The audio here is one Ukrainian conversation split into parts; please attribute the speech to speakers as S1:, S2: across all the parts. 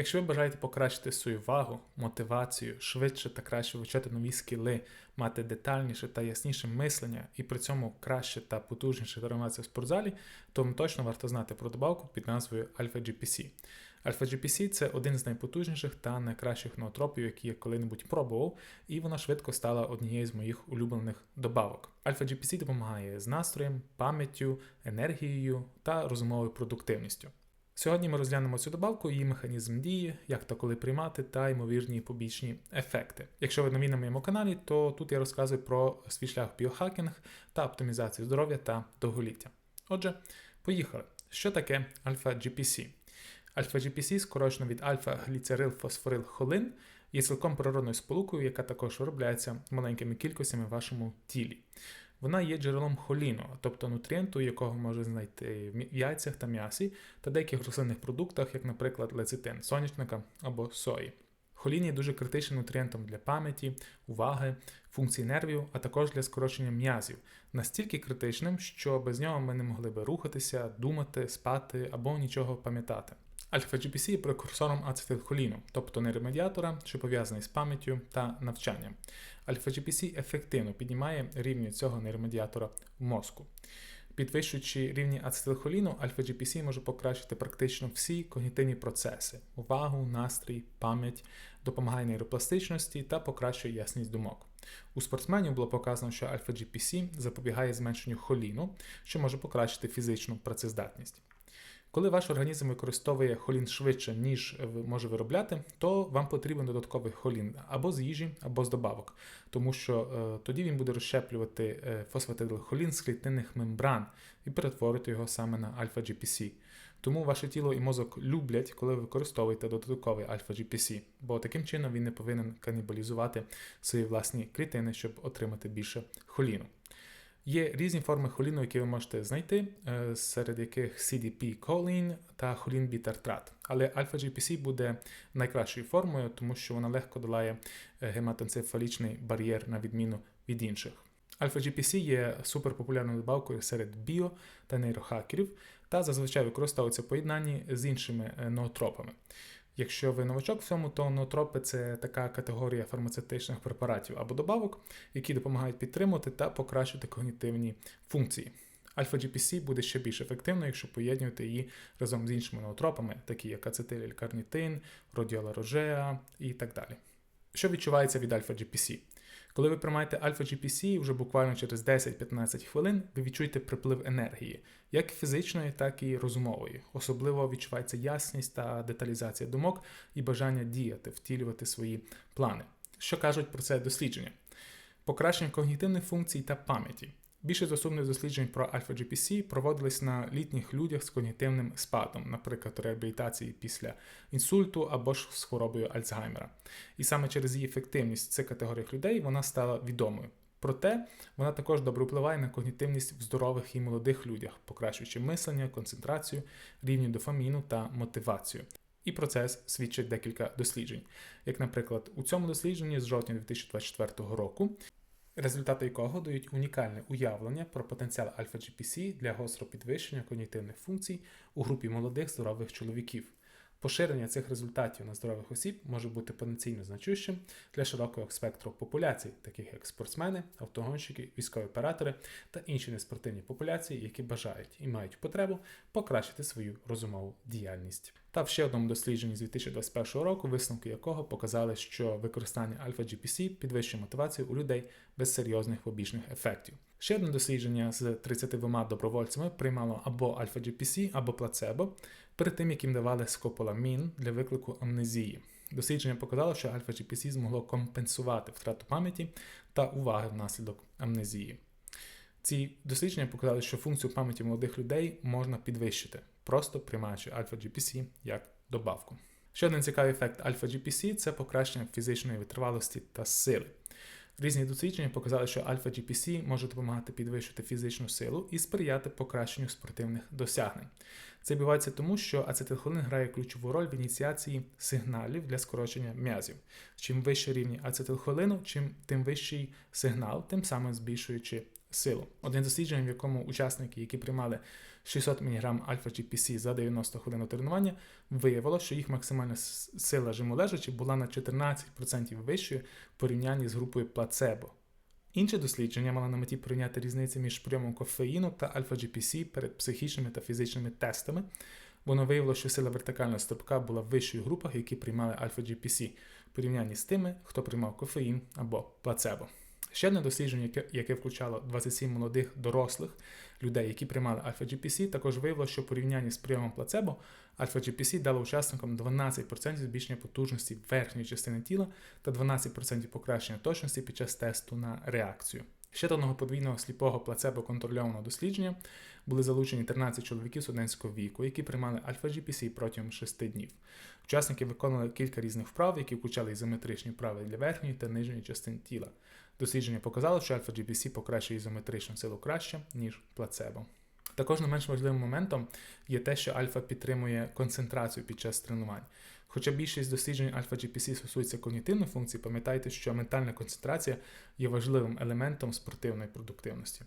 S1: Якщо ви бажаєте покращити свою вагу, мотивацію, швидше та краще вивчати нові скіли, мати детальніше та ясніше мислення і при цьому краще та потужніше тренуватися в спортзалі, то вам точно варто знати про добавку під назвою Alpha GPC. Alpha GPC це один з найпотужніших та найкращих ноотропів, які я коли-небудь пробував, і вона швидко стала однією з моїх улюблених добавок. Alpha GPC допомагає з настроєм, пам'яттю, енергією та розумовою продуктивністю. Сьогодні ми розглянемо цю добавку, її механізм дії, як та коли приймати, та ймовірні побічні ефекти. Якщо ви нові на моєму каналі, то тут я розказую про свій шлях біохакінг та оптимізацію здоров'я та довголіття. Отже, поїхали. Що таке альфа-GPC? Альфа-GPC, скорочено від альфа-гліцерил-фосфорил-холин, є цілком природною сполукою, яка також виробляється маленькими кількостями в вашому тілі. Вона є джерелом холіну, тобто нутрієнту, якого можна знайти в яйцях та м'ясі та деяких рослинних продуктах, як, наприклад, лецитин сонячника або сої. Холін є дуже критичним нутрієнтом для пам'яті, уваги, функцій нервів, а також для скорочення м'язів, настільки критичним, що без нього ми не могли би рухатися, думати, спати або нічого пам'ятати. Альфа-GPC є прекурсором ацетилхоліну, тобто нейромедіатора, що пов'язаний з пам'яттю та навчанням. Альфа-GPC ефективно піднімає рівні цього нейромедіатора в мозку. Підвищуючи рівні ацетилхоліну, альфа-GPC може покращити практично всі когнітивні процеси: увагу, настрій, пам'ять, допомагає нейропластичності та покращує ясність думок. У спортсменів було показано, що альфа-GPC запобігає зменшенню холіну, що може покращити фізичну працездатність. Коли ваш організм використовує холін швидше, ніж може виробляти, то вам потрібен додатковий холін або з їжі, або з добавок, тому що е, тоді він буде розщеплювати е, фосфатидилхолін з клітинних мембран і перетворити його саме на альфа-GPC. Тому ваше тіло і мозок люблять, коли ви використовуєте додатковий альфа-GPC, бо таким чином він не повинен канібалізувати свої власні клітини, щоб отримати більше холіну. Є різні форми холіну, які ви можете знайти, е, серед яких CDP Choline та холін бітартрат. Але альфа-GPC буде найкращою формою, тому що вона легко долає е, гематоенцефалічний бар'єр на відміну від інших. Альфа-GPC є суперпопулярною добавкою серед біо та нейрохакерів та зазвичай використовується в поєднанні з іншими е, ноотропами. Якщо ви новачок в цьому, то ноотропи це така категорія фармацевтичних препаратів або добавок, які допомагають підтримувати та покращити когнітивні функції. Альфа-GPC буде ще більш ефективно, якщо поєднувати її разом з іншими ноотропами, такі як ацетиль-карнітин, родіола рожеа і так далі. Що відчувається від альфа-GPC? Коли ви приймаєте альфа-GPC, вже буквально через 10-15 хвилин ви відчуєте приплив енергії, як фізичної, так і розумової. Особливо відчувається ясність та деталізація думок і бажання діяти, втілювати свої плани. Що кажуть про це дослідження? Покращення когнітивних функцій та пам'яті. Більше засобних досліджень про альфа-GPC проводились на літніх людях з когнітивним спадом, наприклад, реабілітації після інсульту або ж з хворобою Альцгеймера. І саме через її ефективність в цих категоріях людей вона стала відомою. Проте вона також добре впливає на когнітивність в здорових і молодих людях, покращуючи мислення, концентрацію, рівні дофаміну та мотивацію. І про це свідчить декілька досліджень. Як, наприклад, у цьому дослідженні з жовтня 2024 року результати якого дають унікальне уявлення про потенціал альфа-GPC для гострого підвищення когнітивних функцій у групі молодих здорових чоловіків. Поширення цих результатів на здорових осіб може бути потенційно значущим для широкого спектру популяцій, таких як спортсмени, автогонщики, військові оператори та інші неспортивні популяції, які бажають і мають потребу покращити свою розумову діяльність. Та в ще одному дослідженні з 2021 року, висновки якого показали, що використання альфа-GPC підвищує мотивацію у людей без серйозних побічних ефектів. Ще одне дослідження з 32 добровольцями приймало або альфа-GPC, або плацебо, перед тим як їм давали скополамін для виклику амнезії. Дослідження показало, що альфа-GPC змогло компенсувати втрату пам'яті та уваги внаслідок амнезії. Ці дослідження показали, що функцію пам'яті молодих людей можна підвищити, просто приймаючи альфа-GPC як добавку. Ще один цікавий ефект альфа-GPC це покращення фізичної витривалості та сили. Різні дослідження показали, що альфа-GPC може допомагати підвищити фізичну силу і сприяти покращенню спортивних досягнень. Це відбувається тому, що ацетилхолин грає ключову роль в ініціації сигналів для скорочення м'язів. Чим вищий рівні ацетилхолину, чим тим вищий сигнал, тим самим збільшуючи силу. Один дослідження, в якому учасники, які приймали 600 мг альфа-GPC за 90 хвилин тренування, виявилося, що їх максимальна сила жиму лежачі була на 14% вищою в порівнянні з групою плацебо. Інше дослідження мало на меті порівняти різниці між прийомом кофеїну та альфа-GPC перед психічними та фізичними тестами. Воно виявило, що сила вертикального стрибка була вищою в групах, які приймали альфа-GPC, в порівнянні з тими, хто приймав кофеїн або плацебо. Ще одне дослідження, яке, яке включало 27 молодих дорослих людей, які приймали альфа-GPC, також виявило, що в порівнянні з прийомом плацебо альфа-GPC дало учасникам 12% збільшення потужності верхньої частини тіла та 12% покращення точності під час тесту на реакцію. Ще до одного подвійного сліпого плацебо контрольованого дослідження були залучені 13 чоловіків студентського віку, які приймали альфа-GPC протягом 6 днів. Учасники виконували кілька різних вправ, які включали ізометричні вправи для верхньої та нижньої частин тіла. Дослідження показало, що альфа-GPC покращує ізометричну силу краще, ніж плацебо. Також не менш важливим моментом є те, що альфа підтримує концентрацію під час тренувань. Хоча більшість досліджень альфа-GPC стосується когнітивної функції, пам'ятайте, що ментальна концентрація є важливим елементом спортивної продуктивності.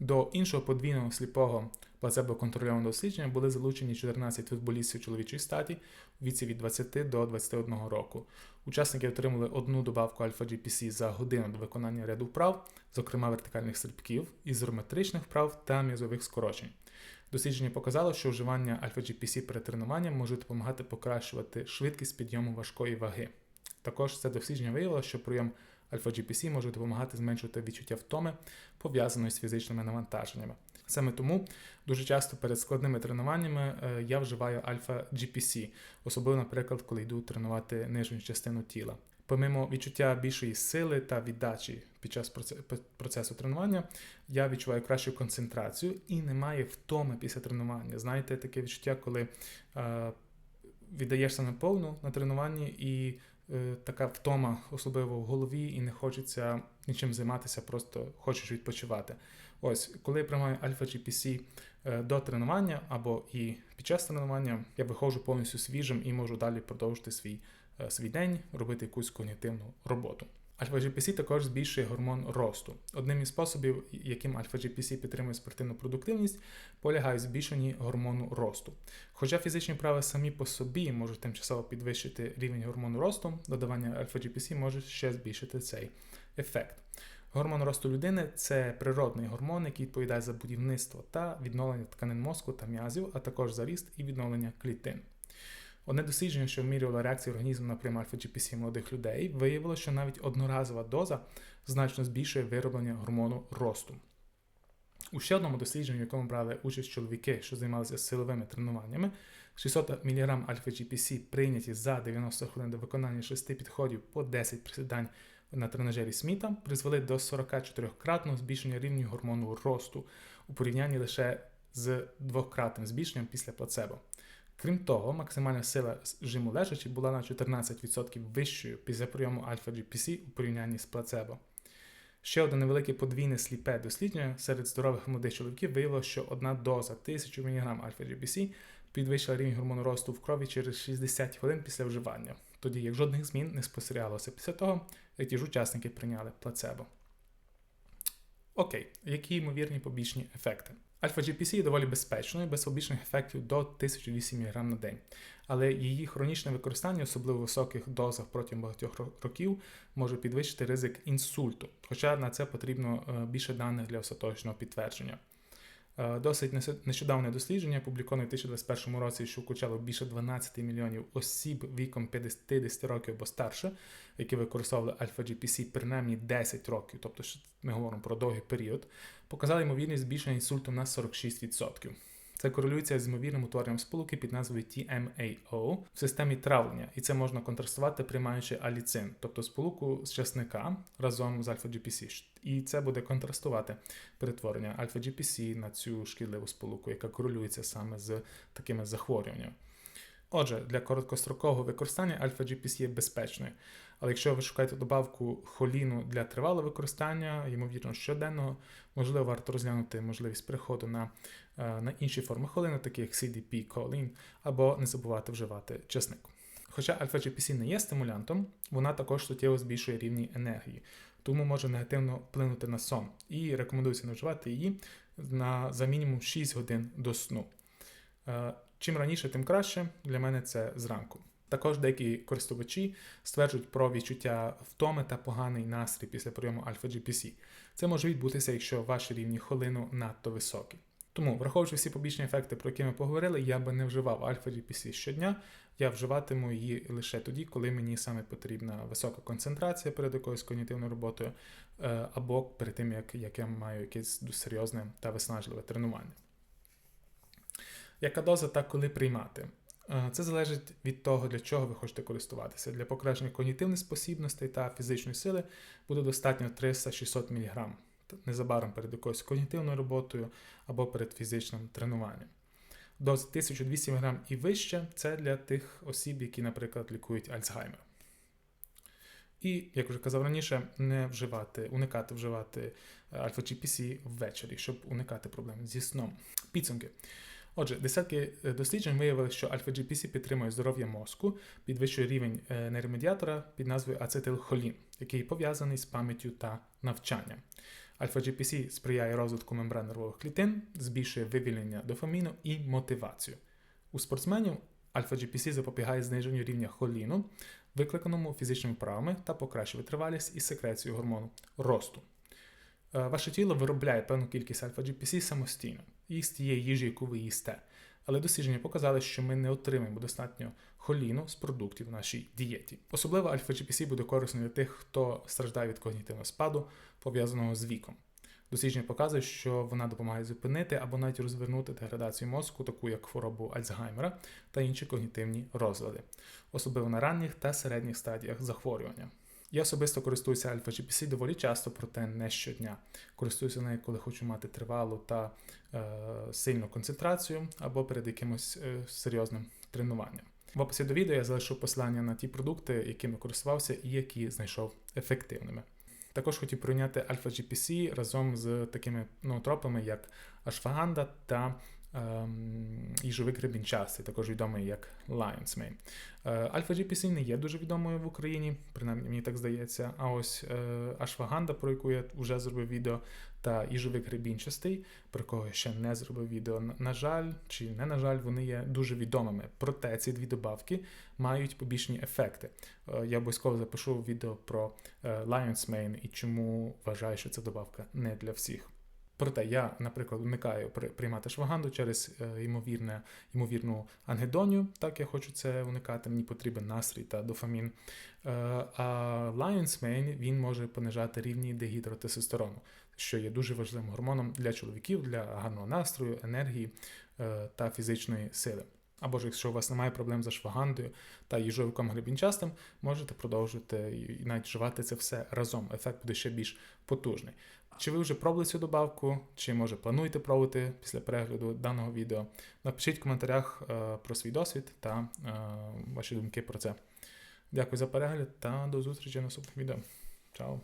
S1: До іншого подвійного сліпого плацебо-контрольованого дослідження були залучені 14 футболістів чоловічої статі у віці від 20 до 21 року. Учасники отримали одну добавку альфа-GPC за годину до виконання ряду вправ, зокрема вертикальних стрибків, ізометричних вправ та м'язових скорочень. Дослідження показало, що вживання альфа-GPC перед тренуванням може допомагати покращувати швидкість підйому важкої ваги. Також це дослідження виявило, що прийом альфа-GPC може допомагати зменшувати відчуття втоми, пов'язаної з фізичними навантаженнями. Саме тому дуже часто перед складними тренуваннями е, я вживаю альфа-GPC, особливо, наприклад, коли йду тренувати нижню частину тіла. Помимо відчуття більшої сили та віддачі під час процесу тренування, я відчуваю кращу концентрацію і немає втоми після тренування. Знаєте, таке відчуття, коли е, віддаєшся наповну на тренуванні і така втома, особливо в голові, і не хочеться нічим займатися, просто хочеш відпочивати. Ось, коли я приймаю альфа-GPC е, до тренування або і під час тренування, я виходжу повністю свіжим і можу далі продовжити свій, е, свій день, робити якусь когнітивну роботу. Альфа-GPC також збільшує гормон росту. Одним із способів, яким альфа-GPC підтримує спортивну продуктивність, полягає в збільшенні гормону росту. Хоча фізичні вправи самі по собі можуть тимчасово підвищити рівень гормону росту, додавання альфа-GPC може ще збільшити цей ефект. Гормон росту людини це природний гормон, який відповідає за будівництво та відновлення тканин мозку та м'язів, а також за ріст і відновлення клітин. Одне дослідження, що вмірювало реакцію організму на прийом альфа-GPC молодих людей, виявило, що навіть одноразова доза значно збільшує вироблення гормону росту. У ще одному дослідженні, в якому брали участь чоловіки, що займалися силовими тренуваннями, 600 мг альфа-GPC прийняті за 90 хвилин до виконання 6 підходів по 10 присідань на тренажері Сміта, призвели до 44-кратного збільшення рівня гормону росту у порівнянні лише з двократним збільшенням після плацебо. Крім того, максимальна сила жиму лежачі була на 14% вищою після прийому альфа-GPC у порівнянні з плацебо. Ще одне невелике подвійне сліпе дослідження серед здорових молодих чоловіків виявило, що одна доза 1000 мг альфа-GPC підвищила рівень гормону росту в крові через 60 хвилин після вживання, тоді як жодних змін не спостерігалося після того, як ті ж учасники прийняли плацебо. Окей, які ймовірні побічні ефекти? Альфа-GPC є доволі безпечною, без побічних ефектів до 1008 мг на день, але її хронічне використання, особливо в високих дозах протягом багатьох років, може підвищити ризик інсульту, хоча на це потрібно більше даних для остаточного підтвердження. Досить нещодавне дослідження, опубліковане в 2021 році, що включало більше 12 мільйонів осіб віком 50 років або старше, які використовували альфа-GPC принаймні 10 років, тобто ми говоримо про довгий період, показали ймовірність збільшення інсульту на 46%. Це корелюється з ймовірним утворенням сполуки під назвою TMAO в системі травлення, і це можна контрастувати, приймаючи аліцин, тобто сполуку з часника разом з альфа-GPC. І це буде контрастувати перетворення альфа-GPC на цю шкідливу сполуку, яка корелюється саме з такими захворюваннями. Отже, для короткострокового використання альфа-GPC є безпечною. Але якщо ви шукаєте добавку холіну для тривалого використання, ймовірно, щоденного, можливо, варто розглянути можливість переходу на на інші форми холину, такі як CDP, колін, або не забувати вживати чесник. Хоча альфа-GPC не є стимулянтом, вона також суттєво збільшує рівні енергії, тому може негативно вплинути на сон. І рекомендується не вживати її на, за мінімум 6 годин до сну. Чим раніше, тим краще. Для мене це зранку. Також деякі користувачі стверджують про відчуття втоми та поганий настрій після прийому Alpha GPC. Це може відбутися, якщо ваші рівні холину надто високі. Тому, враховуючи всі побічні ефекти, про які ми поговорили, я би не вживав Alpha GPC щодня. Я вживатиму її лише тоді, коли мені саме потрібна висока концентрація перед якоюсь когнітивною роботою, е, або перед тим, як, як я маю якесь серйозне та виснажливе тренування. Яка доза та коли приймати? Е, Це залежить від того, для чого ви хочете користуватися. Для покращення когнітивних спосібностей та фізичної сили буде достатньо 300-600 мг незабаром перед якоюсь когнітивною роботою або перед фізичним тренуванням. Доза 1200 мг і вище це для тих осіб, які, наприклад, лікують Альцгеймер. І, як вже казав раніше, не вживати, уникати вживати альфа GPC ввечері, щоб уникати проблем зі сном. Підсумки. Отже, десятки е, досліджень виявили, що альфа-GPC підтримує здоров'я мозку, підвищує рівень е, нейромедіатора під назвою ацетилхолін, який пов'язаний з пам'яттю та навчанням. Альфа-GPC сприяє розвитку мембран нервових клітин, збільшує вивільнення дофаміну і мотивацію. У спортсменів альфа-GPC запобігає зниженню рівня холіну, викликаному фізичними вправами та покращує витривалість і секрецію гормону росту. Е, Ваше тіло виробляє певну кількість альфа-GPC самостійно і з тієї їжі, яку ви їсте. Але дослідження показали, що ми не отримаємо достатньо холіну з продуктів в нашій дієті. Особливо альфа-GPC буде корисною для тих, хто страждає від когнітивного спаду, пов'язаного з віком. Дослідження показує, що вона допомагає зупинити або навіть розвернути деградацію мозку, таку як хворобу Альцгеймера та інші когнітивні розлади, особливо на ранніх та середніх стадіях захворювання. Я особисто користуюся Alpha GPC доволі часто, проте не щодня. Користуюся нею, коли хочу мати тривалу та е, сильну концентрацію або перед якимось е, серйозним тренуванням. В описі до відео я залишу посилання на ті продукти, якими користувався і які знайшов ефективними. Також хотів прийняти Alpha GPC разом з такими ноотропами, як Ashwagandha та їжовик рибінчастий, також відомий як Lion's Mane. Альфа GPC не є дуже відомою в Україні, принаймні мені так здається. А ось е, Ашваганда, про яку я вже зробив відео, та їжовик рибінчастий, про кого я ще не зробив відео. На- жаль, чи не на жаль, вони є дуже відомими. Проте ці дві добавки мають побічні ефекти. Е, Я обов'язково запишу відео про е, Lion's Mane і чому вважаю, що ця добавка не для всіх. Проте я, наприклад, уникаю приймати шваганду через е, ймовірне, ймовірну ангедонію. Так я хочу це уникати. Мені потрібен настрій та дофамін. Е, а Lion's Mane, він може понижати рівні дегідротестостерону, що є дуже важливим гормоном для чоловіків, для гарного настрою, енергії е, та фізичної сили. Або ж якщо у вас немає проблем з ашвагандою та їжовиком гребінчастим, можете продовжувати і навіть вживати це все разом. Ефект буде ще більш потужний. Чи ви вже пробували цю добавку, чи може плануєте пробувати після перегляду даного відео? Напишіть в коментарях е, про свій досвід та е, ваші думки про це. Дякую за перегляд та до зустрічі в наступних відео. Чао!